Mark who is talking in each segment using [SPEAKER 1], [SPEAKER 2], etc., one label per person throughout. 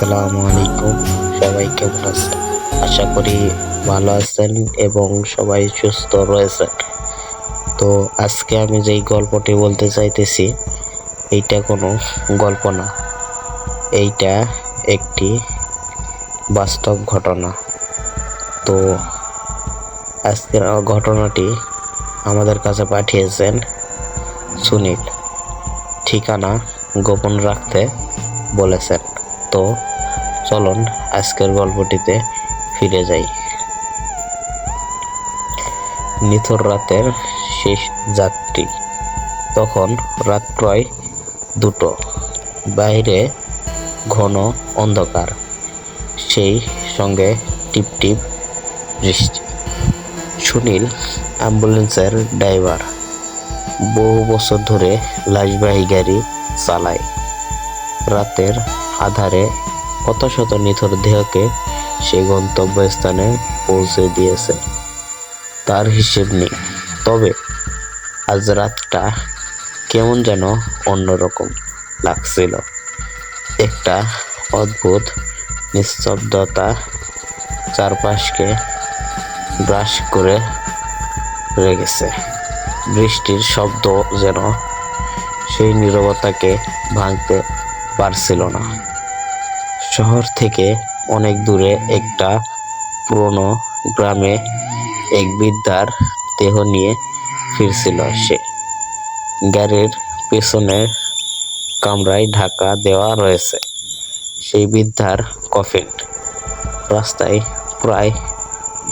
[SPEAKER 1] আসসালামু আলাইকুম। সবাই কেমন আছেন? আশা করি ভালো আছেন এবং সবাই সুস্থ রয়েছেন। তো আজকে আমি যেই গল্পটি বলতে চাইতেছি, এইটা কোনো গল্প না। এইটা একটি বাস্তব ঘটনা। তো আজকের ঘটনাটি আমাদের কাছে পাঠিয়েছেন সুনীল। ঠিকানা গোপন রাখতে বলেছেন। তো চলুন আজকের গল্পটিতে ফিরে যাই। নিথর রাতের শেষ যাত্রী। তখন রাত প্রায় দুটো। বাইরে ঘন অন্ধকার। সেই সঙ্গে টিপ টিপ বৃষ্টি। সুনীল অ্যাম্বুলেন্সের ড্রাইভার। বহু বছর ধরে লাশবাহী গাড়ি চালায়। রাতের আধারে কত শত নিথর দেহকে সে গন্তব্যস্থানে পৌঁছে দিয়েছে। তার হিসেব নেই। তবে আজ রাতটা কেমন যেন অন্যরকম লাগছিল। একটা অদ্ভুত নিস্তব্ধতা চারপাশকে গ্রাস করে রেগেছে বৃষ্টির শব্দ যেন সেই নীরবতাকে ভাঙতে পারছিল না। শহর থেকে অনেক দূরে একটা পুরনো গ্রামে এক বৃদ্ধার দেহ নিয়ে ফিরছিল সে। গাড়ির পেছনের কামরায় ঢাকা দেওয়া রয়েছে। সেই বৃদ্ধার কফিন রাস্তায় প্রায়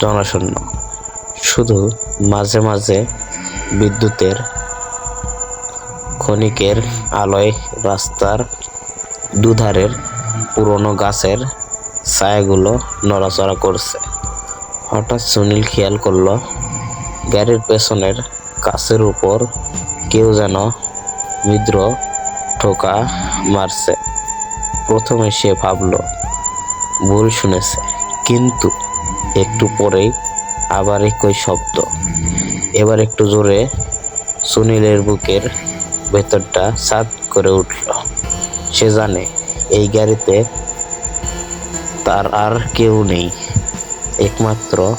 [SPEAKER 1] জনশূন্য। শুধু মাঝে মাঝে বিদ্যুতের ক্ষণিকের আলোয় রাস্তার দুধারের পুরনো গাছের ছায়াগুলো নড়াচড়া করছে। হঠাৎ সুনীল খেয়াল করল, গাড়ির পেছনের কাছের উপর কেউ যেন বিদ্র ঠোকা মারছে। প্রথমে সে ভাবলো, ভুল শুনেছে, কিন্তু একটু পরেই আবার একই শব্দ। এবার একটু জোরে সুনীলের বুকের ভেতরটা সাত করে উঠল। সে জানে এই গাড়িতে তার আর কেউ নেই। একমাত্র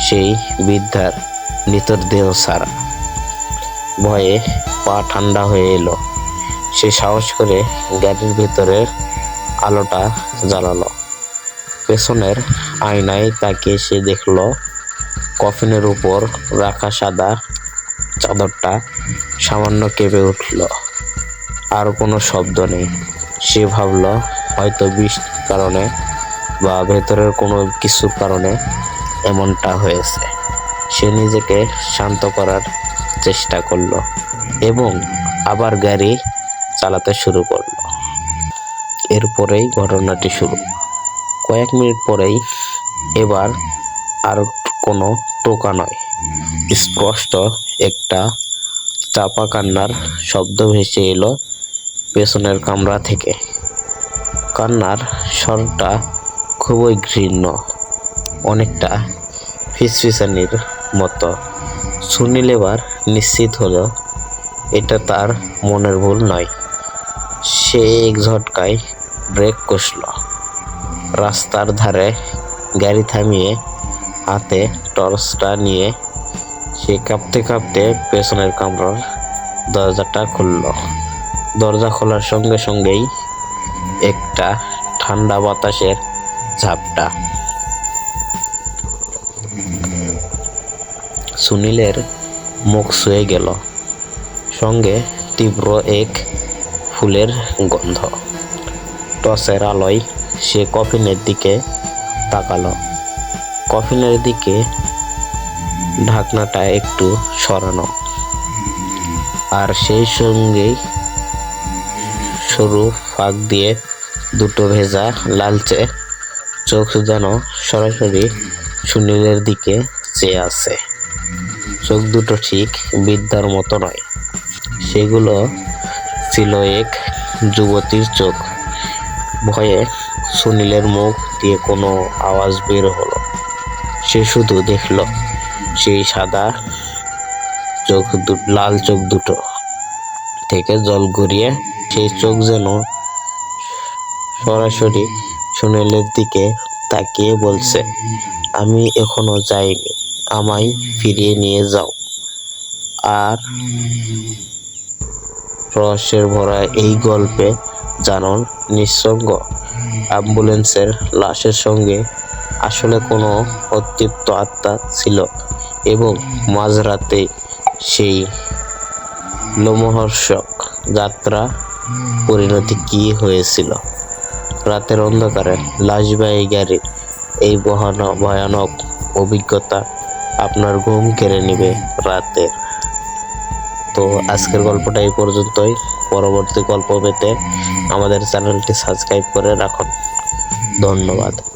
[SPEAKER 1] সেই বৃদ্ধার নিতর দেহ ছাড়া। ভয়ে পা ঠান্ডা হয়ে এলো। সে সাহস করে গাড়ির ভেতরের আলোটা জ্বালালো। পেছনের আয়নায় তাকে সে দেখল, কফিনের উপর রাখা সাদা চাদরটা সামান্য কেঁপে উঠল। আর কোনো শব্দ নেই। সে ভাবল, হয়তো বৃষ্টির কারণে বা ভেতরের কোনো কিছুর কারণে এমনটা হয়েছে। সে নিজেকে শান্ত করার চেষ্টা করল এবং আবার গাড়ি চালাতে শুরু করল। এরপরেই ঘটনাটি শুরু। কয়েক মিনিট পরেই এবার আর কোনো টোকা নয়, স্পষ্ট একটা চাপা কান্নার শব্দ ভেসে এলো পেছনের কামরা থেকে। কান্নার স্বরটা খুবই ঘৃণ্য, অনেকটা ফিসফিসানির মতো। সুনীল এবার নিশ্চিত হলো, এটা তার মনের ভুল নয়। সে এক ঝটকায় ব্রেক কষল। রাস্তার ধারে গাড়ি থামিয়ে হাতে টর্চটা নিয়ে সে কাঁপতে কাঁপতে পেছনের কামরার দরজাটা খুলল। দরজা খোলার সঙ্গে সঙ্গেই একটা ঠান্ডা বাতাসের ঝাপটা। সুনীলের মুখ শুয়ে গেল। সঙ্গে তীব্র এক ফুলের গন্ধ। টসের আলোয় সে কফিনের দিকে তাকালো। কফিনের দিকে ঢাকনাটা একটু সরানো। আর সেই সঙ্গেই সরু ফাঁক দিয়ে দুটো ভেজা লালচে চোখ যেন সরাসরি সুনীলের দিকে চেয়ে আছে। চোখ দুটো ঠিক বিদ্যার মতো নয়। সেগুলো ছিল এক যুবতীর চোখ। ভয়ে সুনীলের মুখ দিয়ে কোনো আওয়াজ বের হলো। সে শুধু দেখল, সেই সাদা চোখ লাল চোখ দুটো। থেকে জল গড়িয়ে সেই চোখ যেন সরাসরি সুনীলের দিকে তাকিয়ে বলছে, আমি এখনও যাইনি, আমায় ফিরিয়ে নিয়ে যাও। আর রহস্যের ভরা এই গল্পে জানুন নিঃসঙ্গ অ্যাম্বুলেন্সের লাশের সঙ্গে আসলে কোনো অতৃপ্ত আত্মা ছিল এবং মাঝরাতে সেই লোমহর্ষক যাত্রা পরিণতি কি হয়েছিল? রাতের অন্ধকারে লাশবাহী গাড়ির এই ভয়ানক ভয়ানক অভিজ্ঞতা আপনার ঘুম কেড়ে নেবে রাতে। তো আজকের গল্পটা এই পর্যন্তই। পরবর্তী গল্প পেতে আমাদের চ্যানেলটি সাবস্ক্রাইব করে রাখুন। ধন্যবাদ।